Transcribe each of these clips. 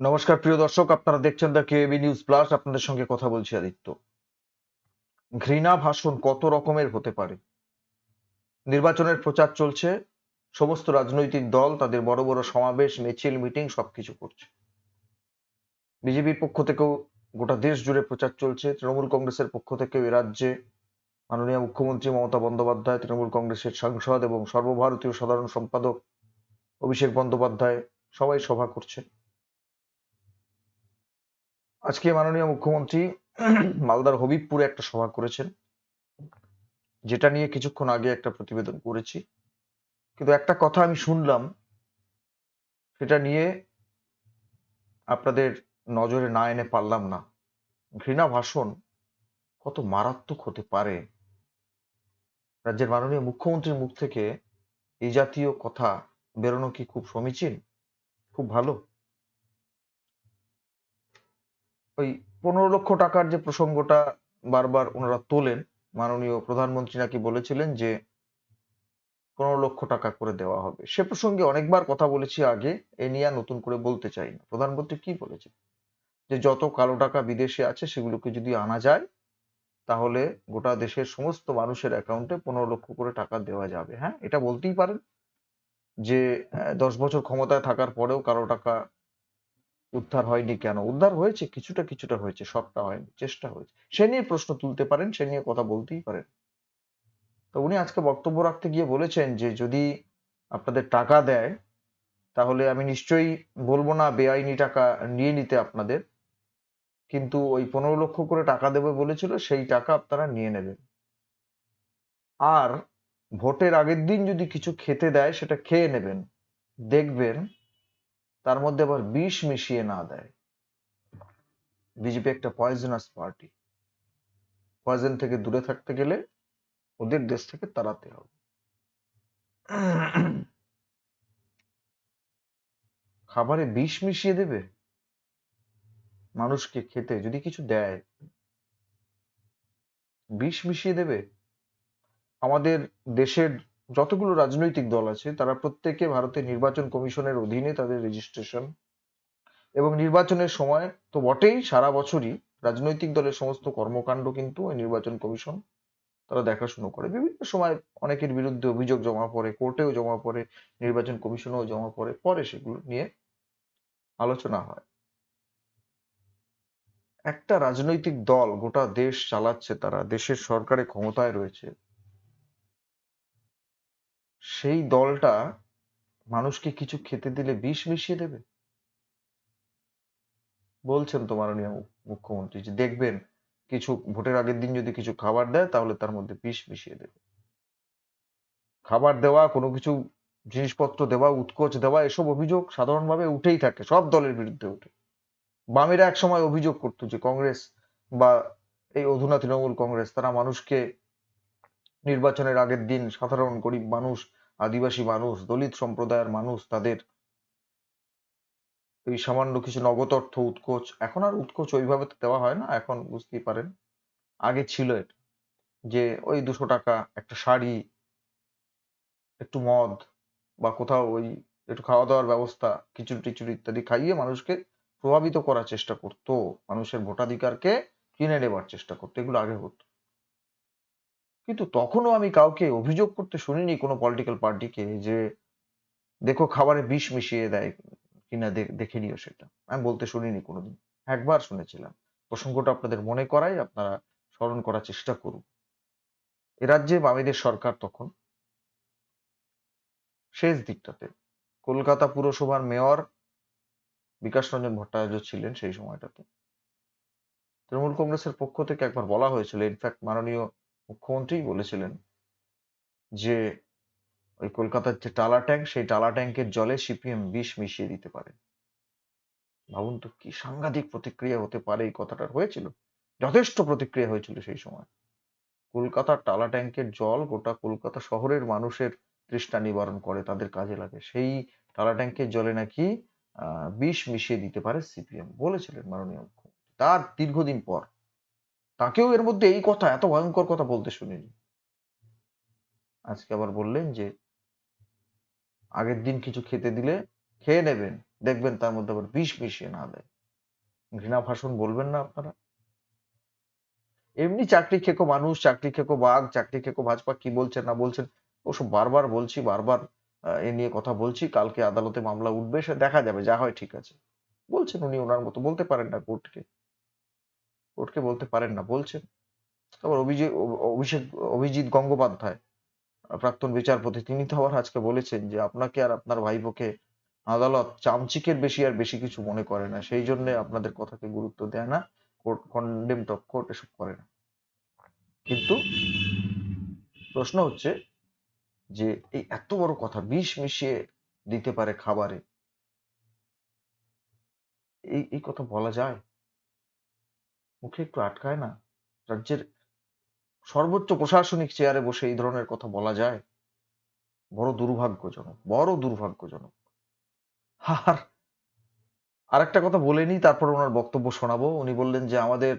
নমস্কার, প্রিয় দর্শক। আপনারা দেখছেন দ্য কেবি নিউজ প্লাস আপনাদের সঙ্গে কথা বলছি আদিত্য। ঘৃণা ভাষণ কত রকমের হতে পারে? নির্বাচনের প্রচার চলছে। সমস্ত রাজনৈতিক দল তাদের বড় বড় সমাবেশ, মিছিল, মিটিং সবকিছু করছে। বিজেপির পক্ষ থেকেও গোটা দেশ জুড়ে প্রচার চলছে। তৃণমূল কংগ্রেসের পক্ষ থেকেও এ রাজ্যে মাননীয় মুখ্যমন্ত্রী মমতা বন্দ্যোপাধ্যায়, তৃণমূল কংগ্রেসের সাংসদ এবং সর্বভারতীয় সাধারণ সম্পাদক অভিষেক বন্দ্যোপাধ্যায় সবাই সভা করছে। আজকে মাননীয় মুখ্যমন্ত্রী মালদার হবিবপুরে একটা সভা করেছেন, যেটা নিয়ে কিছুক্ষণ আগে একটা প্রতিবেদন করেছি। কিন্তু একটা কথা আমি শুনলাম, সেটা নিয়ে আপনাদের নজরে না এনে পারলাম না। ঘৃণা ভাষণ কত মারাত্মক হতে পারে? রাজ্যের মাননীয় মুখ্যমন্ত্রীর মুখ থেকে এই জাতীয় কথা বেরোনো কি খুব সমীচীন? খুব ভালো। ওই পনেরো লক্ষ টাকার যে প্রসঙ্গটা বারবার ওনারা তোলেন, মাননীয় প্রধানমন্ত্রী নাকি বলেছিলেন যে পনেরো লক্ষ টাকা করে দেওয়া হবে। সে প্রসঙ্গে অনেকবার কথা বলেছি আগে, এ নিয়ে নতুন করে বলতে চাই না। প্রধানমন্ত্রী কি বলেছে যে যত কালো টাকা বিদেশে আছে সেগুলোকে যদি আনা যায়, তাহলে গোটা দেশের সমস্ত মানুষের অ্যাকাউন্টে পনেরো লক্ষ করে টাকা দেওয়া যাবে। হ্যাঁ এটা বলতেই পারেন যে দশ বছর ক্ষমতায় থাকার পরেও কালো টাকা উদ্ধার হয়নি কেন? উদ্ধার হয়েছে, কিছুটা কিছুটা হয়েছে, সবটা হয়নি, চেষ্টা হয়েছে। সে নিয়ে প্রশ্ন তুলতে পারেন, সে নিয়ে কথা বলতেই পারেন। তো উনি আজকে বক্তব্য রাখতে গিয়ে বলেছেন যে, যদি আপনাদের টাকা দেয়, তাহলে আমি নিশ্চয়ই বলব না, বেআইনি টাকা নিয়ে নিতে আপনাদের। কিন্তু ওই পনেরো লক্ষ করে টাকা দেবে বলেছিল, সেই টাকা আপনারা নিয়ে নেবেন। আর ভোটের আগের দিন যদি কিছু খেতে দেয়, সেটা খেয়ে নেবেন। দেখবেন তার মধ্যে আবার বিষ মিশিয়ে না দেয়। বিজেপি একটা পয়জনাস পার্টি পয়জন থেকে দূরে থাকতে গেলে ওদের দেশ থেকে তাড়াতে হবে। খাবারে বিষ মিশিয়ে দেবে? মানুষকে খেতে যদি কিছু দেয়, বিষ মিশিয়ে দেবে? আমাদের দেশের যতগুলো রাজনৈতিক দল আছে, তারা প্রত্যেকে ভারতের নির্বাচন কমিশনের অধীনে তাদের রেজিস্ট্রেশন এবং নির্বাচনের সময় তো বটেই সারা বছরই রাজনৈতিক দলের সমস্ত কর্মকাণ্ড কিন্তু ওই নির্বাচন কমিশন তারা দেখাশুনো করে। বিভিন্ন সময় অনেকের বিরুদ্ধে অভিযোগ জমা পড়ে, কোর্টেও জমা পড়ে, নির্বাচন কমিশনেও জমা পড়ে, পরে সেগুলো নিয়ে আলোচনা হয়। একটা রাজনৈতিক দল গোটা দেশ চালাচ্ছে তারা, দেশের সরকারে ক্ষমতায় রয়েছে। সেই দলটা মানুষকে কিছু খেতে দিলে বিষ মিশিয়ে দেবে? বলছেন তো মাননীয় মুখ্যমন্ত্রী যে দেখবেন কিছু, ভোটের আগের দিন যদি কিছু খাবার দেয় তাহলে তার মধ্যে বিষ মিশিয়ে দেবে। খাবার দেওয়া, কোনো কিছু জিনিসপত্র দেওয়া, উৎকোচ দেওয়া, এসব অভিযোগ সাধারণভাবে উঠেই থাকে, সব দলের বিরুদ্ধে উঠে। বামেরা এক সময় অভিযোগ করতো যে কংগ্রেস বা এই অধুনা তৃণমূল কংগ্রেস, তারা মানুষকে নির্বাচনের আগের দিন সাধারণ গরিব মানুষ, আদিবাসী মানুষ, দলিত সম্প্রদায়ের মানুষ তাদের এই সামান্য কিছু নগদ অর্থ উৎকোচ, এখন আর উৎকোচ ওইভাবে তো দেওয়া হয় না, এখন বুঝতেই পারেন। আগে ছিল এটা যে ওই দুশো টাকা একটা শাড়ি, একটু মদ বা কোথাও ওই একটু খাওয়া দাওয়ার ব্যবস্থা, খিচুড়ি টিচুড়ি ইত্যাদি খাইয়ে মানুষকে প্রভাবিত করার চেষ্টা করতো, মানুষের ভোটাধিকারকে কিনে নেবার চেষ্টা করতো, এগুলো আগে হতো। কিন্তু তখনও আমি কাউকে অভিযোগ করতে শুনিনি কোনো পলিটিক্যাল পার্টিকে যে, দেখো খাবারে বিষ মিশিয়ে দেয় কিনা দেখে নিও সেটা। আমি বলতে শুনিনি কোনোদিন। একবার শুনেছিলাম। প্রসঙ্গটা আপনাদের মনে করাই আপনারা স্মরণ করার চেষ্টা করুন। এ রাজ্যে বামেদের সরকার তখন শেষ দিকটাতে কলকাতা পুরসভার মেয়র বিকাশ রঞ্জন ভট্টাচার্য ছিলেন সেই সময়টাতে। তৃণমূল কংগ্রেসের পক্ষ থেকে একবার বলা হয়েছিল, ইনফ্যাক্ট মাননীয় মুখ্যমন্ত্রী বলেছিলেন যে, ওই কলকাতার যে টালা ট্যাঙ্ক, সেই টালা ট্যাঙ্কের জলে সিপিএম বিষ মিশিয়ে দিতে পারে। ভাবুন তো কি সাংঘাতিক প্রতিক্রিয়া হতে পারে এই কথাটার। হয়েছিল, যথেষ্ট প্রতিক্রিয়া হয়েছিল সেই সময়। কলকাতার টালা ট্যাঙ্কের জল গোটা কলকাতা শহরের মানুষের তৃষ্ণা নিবারণ করে, তাদের কাজে লাগে। সেই টালা ট্যাঙ্কের জলে নাকি বিষ মিশিয়ে দিতে পারে সিপিএম বলেছিলেন মাননীয় মুখ্যমন্ত্রী। তার দীর্ঘদিন পর তাকেও এর মধ্যে এই কথা, এত ভয়ঙ্কর কথা বলতে শুনিনি। আজকে আবার বললেন যে, আগের দিন কিছু খেতে দিলে খেয়ে নেবেন, দেখবেন তার মধ্যে আবার বিষ মিশিয়ে না দেয়। ঘৃণা ভাষণ বলবেন না আপনারা। এমনি চাকরি খেকো মানুষ, চাকরি খেকো বাঘ, চাকরি খেকো ভাজপা, কি বলছেন না বলছেন ওসব বারবার বলছি, বারবার এ নিয়ে কথা বলছি, কালকে আদালতে মামলা উঠবে, সে দেখা যাবে, যা হয় ঠিক আছে। বলছেন উনি ওনার মতো, বলতে পারেন না কোর্টকে। কোর্টকে বলতে পারেন না, বলছেন। তারপর অভিজিৎ অভিষেক, অভিজিৎ গঙ্গোপাধ্যায় প্রাক্তন বিচারপতি, তিনি তো আবার আজকে বলেছেন যে, আপনাকে আর আপনার ভাইপোকে আদালত চামচিকের বেশি আর বেশি কিছু মনে করে না, সেই জন্য আপনাদের কথাকে গুরুত্ব দেয় না, কোর্ট কন্ডেম অফ কোর্ট এসব করে না। কিন্তু প্রশ্ন হচ্ছে যে, এই এত বড় কথা বিষ মিশিয়ে দিতে পারে খাবারে, এই এই কথা বলা যায়? মুখে একটু আটকায় না? রাজ্যের সর্বোচ্চ প্রশাসনিক চেয়ারে বসে এই ধরনের কথা বলা যায়? বড় দুর্ভাগ্যজনক বড় দুর্ভাগ্যজনক। আর আরেকটা কথা বলে নি তারপর ওনার বক্তব্য শোনাবো। উনি বললেন যে, আমাদের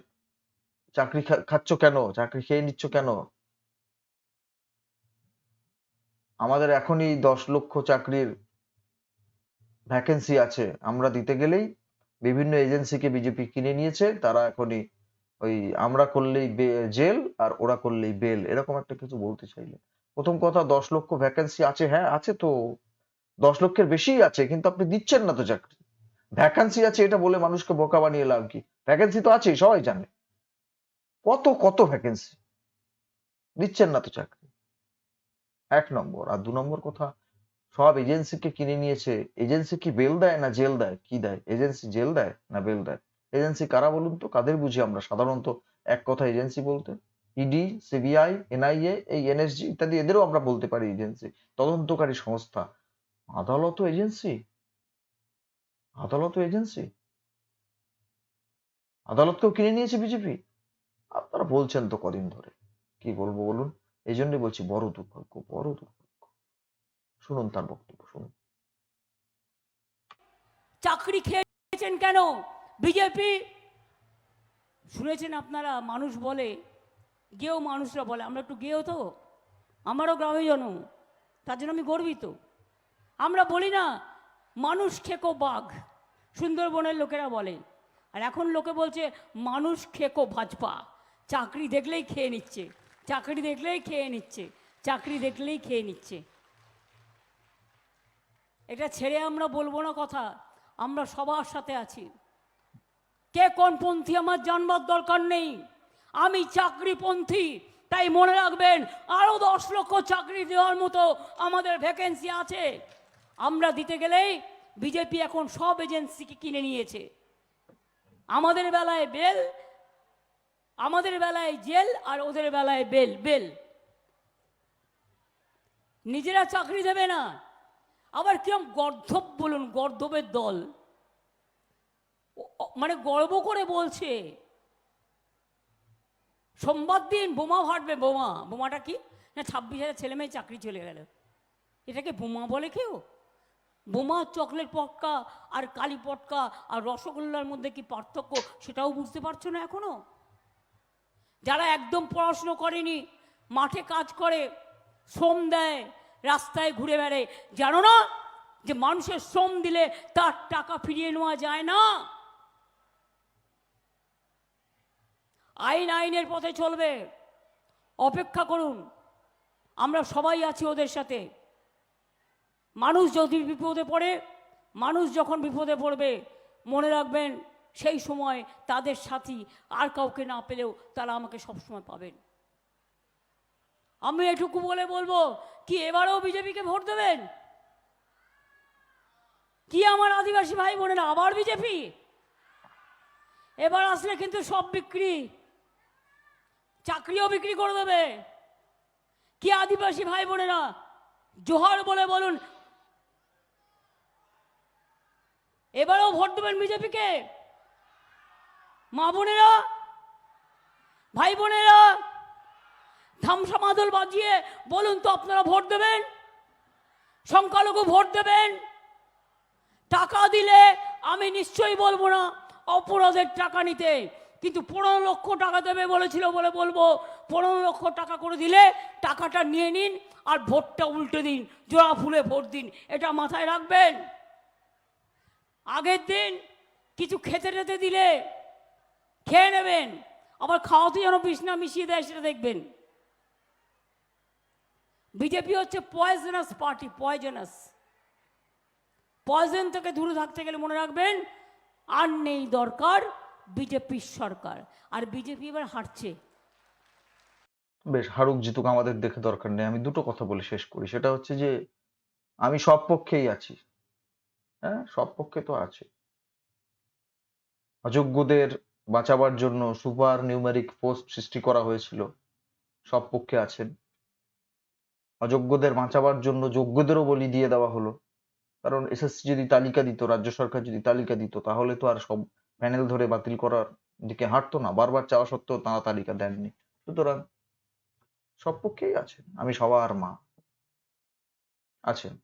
চাকরি খাচ্ছ কেন? চাকরি খেয়ে নিচ্ছ কেন? আমাদের এখনই দশ লক্ষ চাকরির ভ্যাকেন্সি আছে। আমরা দিতে গেলেই বিভিন্ন এজেন্সিকে বিজেপি কিনে নিয়েছে, তারা এখনই ওই আমরা করলেই জেল আর ওরা করলেই বেল, এরকম একটা কিছু বলতে চাইলে। প্রথম কথা, দশ লক্ষ ভ্যাকেন্সি আছে হ্যাঁ আছে তো। দশ লক্ষের বেশিই আছে, কিন্তু আপনি দিচ্ছেন না তো চাকরি। ভ্যাকেন্সি আছে এটা বলে মানুষকে বোকা বানিয়ে লাভ কি? ভ্যাকেন্সি তো আছেই, সবাই জানে। কত কত ভ্যাকেন্সি দিচ্ছেন না তো চাকরি। এক নম্বর। আর দু নম্বর কথা, সব এজেন্সিকে কিনে নিয়েছে। এজেন্সি কি বেল দেয় না জেল দেয়? কি দেয়? এজেন্সি জেল দেয় না বেল দেয়? এজেন্সি কারা বলুন তো? কাদের বুঝি আমরা? সাধারণত এক কথা এজেন্সি বলতে। ইডি সিবিআই এনআইএ এই এনএসজি ইত্যাদি এদেরও আমরা বলতে পারি এজেন্সি। তদন্তকারী সংস্থা। আদালত এজেন্সি? আদালত এজেন্সি? আদালতকেও কিনে নিয়েছে বিজেপি আপনারা বলছেন তো কদিন ধরে। কি বলব বলুন? এই জন্যই বলছি, বড় দুর্ভাগ্য বড় দুর্ভাগ্য। শুনুন তার বক্তব্য, শুনুন। চাকরি খেয়েছেন কেন? বিজেপি, শুনেছেন আপনারা, মানুষ বলে, গেও মানুষরা বলে, আমরা একটু গেও তো, আমারও গ্রামে জন্ম, তার জন্য আমি গর্বিত। আমরা বলি না, মানুষ খেকো বাঘ, সুন্দরবনের লোকেরা বলে, আর এখন লোকে বলছে, মানুষ খেকো ভাজপা, চাকরি দেখলেই খেয়ে নিচ্ছে, চাকরি দেখলেই খেয়ে নিচ্ছে, চাকরি দেখলেই খেয়ে নিচ্ছে। এটা ছেড়ে আমরা বলব না কথা, আমরা সবার সাথে আছি। কে কোন পন্থী আমার জানবার দরকার নেই? আমি চাকরিপন্থী, তাই মনে রাখবেন আরও দশ লক্ষ চাকরি দেওয়ার মতো আমাদের ভ্যাকেন্সি আছে। আমরা দিতে গেলেই বিজেপি এখন সব এজেন্সিকে কিনে নিয়েছে। আমাদের বেলায় বেল, আমাদের বেলায় জেল আর ওদের বেলায় বেল বেল। নিজেরা চাকরি দেবে না। আবার কিরম গর্ধব বলুন, গর্ধবের দল। মানে গর্ব করে বলছে। সোমবার দিন বোমা ফাটবে, বোমা। বোমাটা কি? না, ছাব্বিশ হাজার ছেলে মেয়ে চাকরি চলে গেল। এটাকে বোমা বলে কেউ? বোমা, চকলেট পটকা আর কালি পটকা আর রসগোল্লার মধ্যে কি পার্থক্য সেটাও বুঝতে পারছ না এখনও? যারা একদম পড়াশুনো করেনি, মাঠে কাজ করে, শ্রম দেয়, রাস্তায় ঘুরে বেড়ে জানো না যে মানুষের শ্রম দিলে তার টাকা ফিরিয়ে নেওয়া যায় না? আইন আইনের পথে চলবে। অপেক্ষা করুন। আমরা সবাই আছি ওদের সাথে। মানুষ যদি বিপদে পড়ে, মানুষ যখন বিপদে পড়বে, মনে রাখবেন, সেই সময় তাদের সাথী আর কাউকে না পেলেও তারা আমাকে সবসময় পাবেন। আমি এটুকু বলে বলব, কি এবারেও বিজেপিকে ভোট দেবেন? কি আমার আদিবাসী ভাই বোনেরা আবার বিজেপি? এবার আসলে কিন্তু সব বিক্রি। চাকরিও বিক্রি করে দেবে। কি আদিবাসী ভাই বোনেরা জোহার বলে বলুন। এবারেও ভোট দেবেন বিজেপিকে? মা বোনেরা ভাই বোনেরা ধামসা মাদল বাজিয়ে বলুন তো আপনারা ভোট দেবেন? সংখ্যালঘু ভোট দেবেন? টাকা দিলে আমি নিশ্চয়ই বলব না, অপরাধের টাকা নিতে। কিন্তু পনেরো লক্ষ টাকা দেবে বলেছিল বলে বলব, পনেরো লক্ষ টাকা করে দিলে টাকাটা নিয়ে নিন আর ভোটটা উল্টে দিন, জোড়া ফুলে ভোট দিন, এটা মাথায় রাখবেন। আগের দিন কিছু খেতে টেতে দিলে খেয়ে নেবেন, আবার খাওয়াতে যেন বিছনা মিশিয়ে দেয় সেটা দেখবেন। বিজেপি হচ্ছে পয়জনাস পার্টি পয়জনাস পয়জন থেকে দূরে থাকতে গেলে মনে রাখবেন, আর নেই দরকার বিজেপির সরকার, আর বিজেপি এবার হারছে। বেশ, হারুক জিতুক আমাদের দেখে দরকার নেই, আমি দুটো কথা বলে শেষ করি। সেটা হচ্ছে যে, আমি সব পক্ষেই আছি। হ্যাঁ সব পক্ষে তো আছে। অযোগ্যদের বাঁচাবার জন্য সুপার নিউমেরিক পোস্ট সৃষ্টি করা হয়েছিল, সব পক্ষে আছেন। অযোগ্যদের বাঁচাবার জন্য যোগ্যদেরও বলি দিয়ে দেওয়া হলো। কারণ এসএসসি যদি তালিকা দিত, রাজ্য সরকার যদি তালিকা দিত, তাহলে তো আর সব প্যানেল ধরে বাতিল করার দিকে হাঁটতো না, বারবার চাওয়া সত্ত্বেও তারা তালিকা দেননি। সুতরাং সব পক্ষেই আছেন, আমি সবার মা। আছেন।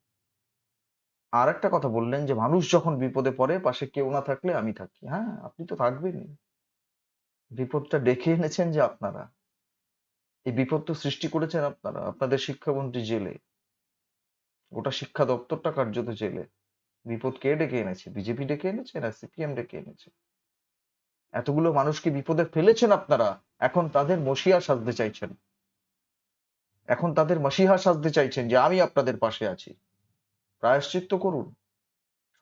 আর একটা কথা বললেন যে, মানুষ যখন বিপদে পড়ে, পাশে কেউ না থাকলে আমি থাকি। হ্যাঁ আপনি তো থাকবেনই। বিপদটা ডেকে এনেছেন যে আপনারা। এই বিপদ তো সৃষ্টি করেছেন আপনারা, আপনাদের শিক্ষামন্ত্রী জেলে। গোটা শিক্ষা দপ্তরটা কার্যত জেলে। বিপদ কে ডেকে এনেছে? বিজেপি ডেকে এনেছে না সিপিএম ডেকে এনেছে? এতগুলো মানুষকে বিপদে ফেলেছেন আপনারা, এখন তাদের মসিয়া সাজতে চাইছেন। এখন তাদের মাসিহা সাজতে চাইছেন যে আমি আপনাদের পাশে আছি। প্রায়শ্চিত্ত করুন।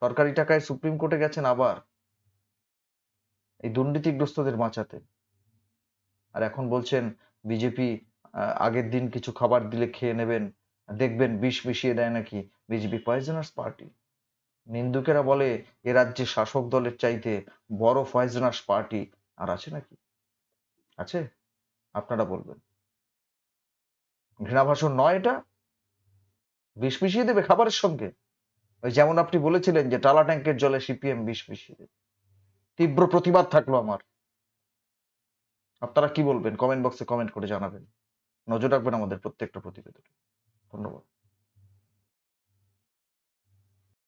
সরকারি টাকায় সুপ্রিম কোর্টে গেছেন আবার। এই দুর্নীতিগ্রস্তদের বাঁচাতে। আর এখন বলছেন, বিজেপি আগের দিন কিছু খাবার দিলে খেয়ে নেবেন। দেখবেন বিষ মিশিয়ে দেয় নাকি বিজেপি পয়জনার্স পার্টি নিন্দুকেরা বলে, এ রাজ্যে শাসক দলের চাইতে বড় পয়জনার্স পার্টি আর আছে নাকি? আছে? আপনারা বলবেন। ঘৃণা ভাষণ নয় এটা। বিষ মিশিয়ে দেবে খাবারের সঙ্গে। ওই যেমন আপনি বলেছিলেন যে, টালা ট্যাঙ্কের জলে সিপিএম বিষ মিশিয়ে দেবে। তীব্র প্রতিবাদ থাকল আমার। আপনারা কি বলবেন? কমেন্ট বক্সে কমেন্ট করে জানাবেন। নজর রাখবেন আমাদের প্রত্যেকটা প্রতিবেদন। ধন্যবাদ।